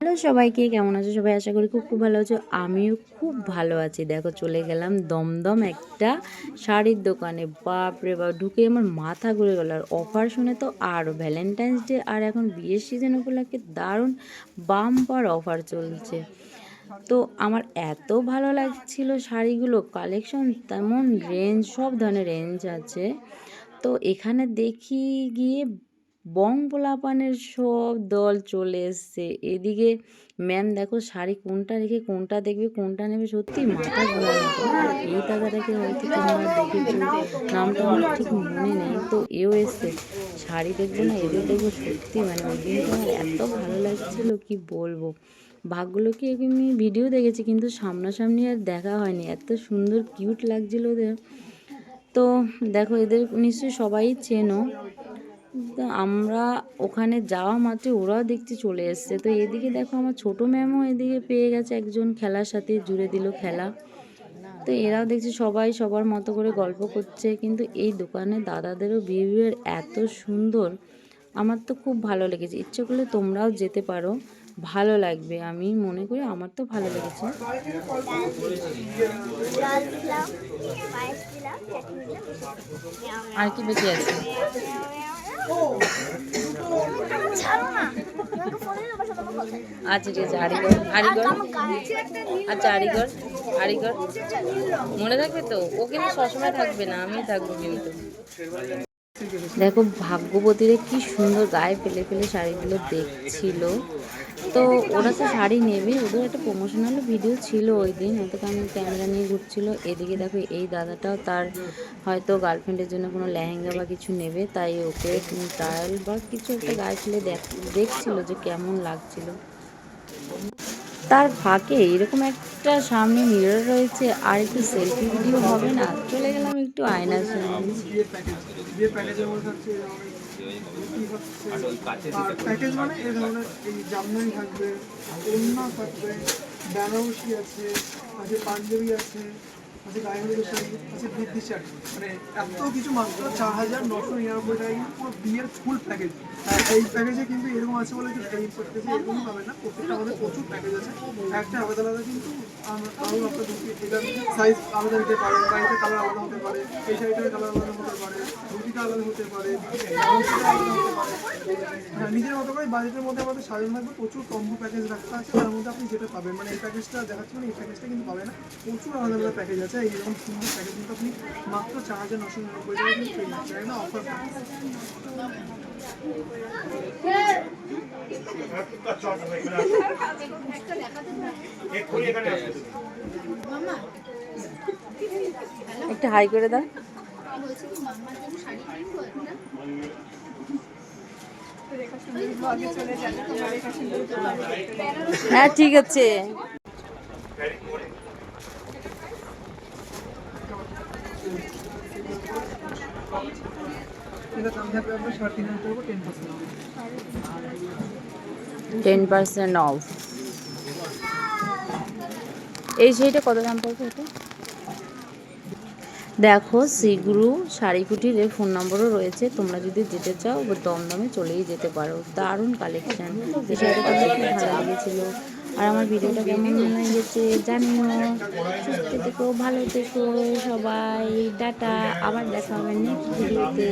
Hello সবাইকে, কেমন আছো সবাই? আশা করি খুব খুব ভালো আছো। আমিও খুব ভালো আছি। দেখো, চলে গেলাম দমদম একটা শাড়ির দোকানে। বাপ রে বাপ, ঢুকে আমার মাথা ঘুরে গেল। আর অফার শুনে তো আরও ভ্যালেন্টাইন্স ডে আর এখন বিয়ের সিজন উপলক্ষে দারুণ বাম্পার অফার চলছে। তো আমার এত ভালো লাগছিল শাড়িগুলো কালেকশন তেমন রেঞ্জ সব ধরনের রেঞ্জ আছে। তো এখানে দেখি গিয়ে বং পোলাপানের সব দল চলে এসছে। এদিকে ম্যাম দেখো শাড়ি কোনটা রেখে কোনটা দেখবে, কোনটা নেবে সত্যি মাথা আর এই দাদাটাকে হয়তো তোমরা দেখেছ নামটা আমার ঠিক মনে নেই, তো এও এসছে। শাড়ি দেখব না এদের দেখব সত্যি মানে ওই আমার এত ভালো লাগছিল, কি বলব। ভাগগুলোকে আমি ভিডিও দেখেছি, কিন্তু সামনাসামনি আর দেখা হয়নি। এত সুন্দর কিউট লাগছিল ওদের। তো দেখো এদের নিশ্চয়ই সবাই চেনো। আমরা ওখানে যাওয়া মাত্র ওরাও দেখছি চলে এসছে। তো এদিকে দেখো আমার ছোট ম্যামও এদিকে পেয়ে গেছে একজন খেলার সাথে জুড়ে দিল খেলা। তো এরাও দেখছি সবাই সবার মতো করে গল্প করছে। কিন্তু এই দোকানে দাদাদেরও বিহেভিয়ার এত সুন্দর আমার তো খুব ভালো লেগেছে। ইচ্ছে করলে তোমরাও যেতে পারো ভালো লাগবে। আমি মনে করি আমার তো ভালো লেগেছে। আর কি বেশি আছে? আচ্ছা ঠিক আছে আচ্ছা মনে থাকবে তো? ও কিন্তু সবসময় থাকবে না আমি থাকব কিন্তু। দেখো ভাগ্যবতীরা কি সুন্দর গায়ে ফেলে ফেলে শাড়িগুলো দেখছিল। তো ওরা তো শাড়ি নেবে, ওদের একটা প্রমোশনাল ভিডিও ছিল ওই দিন হয়তো আমি ক্যামেরা নিয়ে ঘুরছিল। এদিকে দেখো এই দাদাটাও তার হয়তো গার্লফ্রেন্ডের জন্য কোনো লেহেঙ্গা বা কিছু নেবে, তাই ওকে ট্রায়াল বা কিছু একটা গায়ে ফেলে দেখ- দেখছিল যে কেমন লাগছিল। তার ফাঁকে এরকম একটা সামনে মিরর রয়েছে আর একটু সেলফি ভিডিও হবে না? চলে গেলাম একটু আয়না সামনে। প্যাকেজ মানে এই ধরনের এই জামদানি ওড়না থাকবে বেনারসি আছে আছে পাঞ্জাবি আছে। আছে গায়ে হলুদের শাড়ি আছে বৃদ্ধি শাড়ি মানে এত কিছু মাত্র চার হাজার নশো নিরানব্বই টাকা কিন্তু পুরো বিয়ের ফুল প্যাকেজ এই প্যাকেজে কিন্তু এরকম আছে বলে যে এই প্যাকেজে এরকমই পাবে না। প্রত্যেকটা আমাদের প্রচুর প্যাকেজ আছে। একটা আলাদা আলাদা কিন্তু আমরা আপনার ধুতি এটার সাইজ আলাদা হতে পারে। গাড়িতে কালার আলাদা হতে পারে, এই শাড়িটার কালার আলাদা হতে পারে, ধুতিটা আলাদা হতে পারে আলাদা হতে পারে। নিজের মতো করে বাজেটের মধ্যে আমাদের সাজানো থাকবে। প্রচুর কম্বো প্যাকেজ রাখা আছে, তার মধ্যে আপনি যেটা পাবেন মানে এই প্যাকেজটা দেখাচ্ছি মানে এই প্যাকেজটা কিন্তু পাবে না, প্রচুর আলাদা আলাদা প্যাকেজ আছে। এইরকম সুন্দর প্যাকেজ কিন্তু আপনি মাত্র চার হাজার নশো নিরানব্বই টাকা কিন্তু পেয়ে যাচ্ছেন অফার একটু হাই করে দাও। হ্যাঁ ঠিক আছে। টেন পার্সেন্ট এই শাড়িটা কত দাম পড়বে এটা? দেখো সিগুরু শাড়িকুটির এর ফোন নম্বরও রয়েছে। তোমরা যদি যেতে চাও দমদমে চলেই যেতে পারো। দারুণ কালেকশান ভালো লেগেছিলো। আর আমার ভিডিওটা কেমন লেগেছে জানিও। সুস্থ থেকো, ভালো থেকো সবাই। ডাটা আবার দেখা হবে নেক্সট ভিডিওতে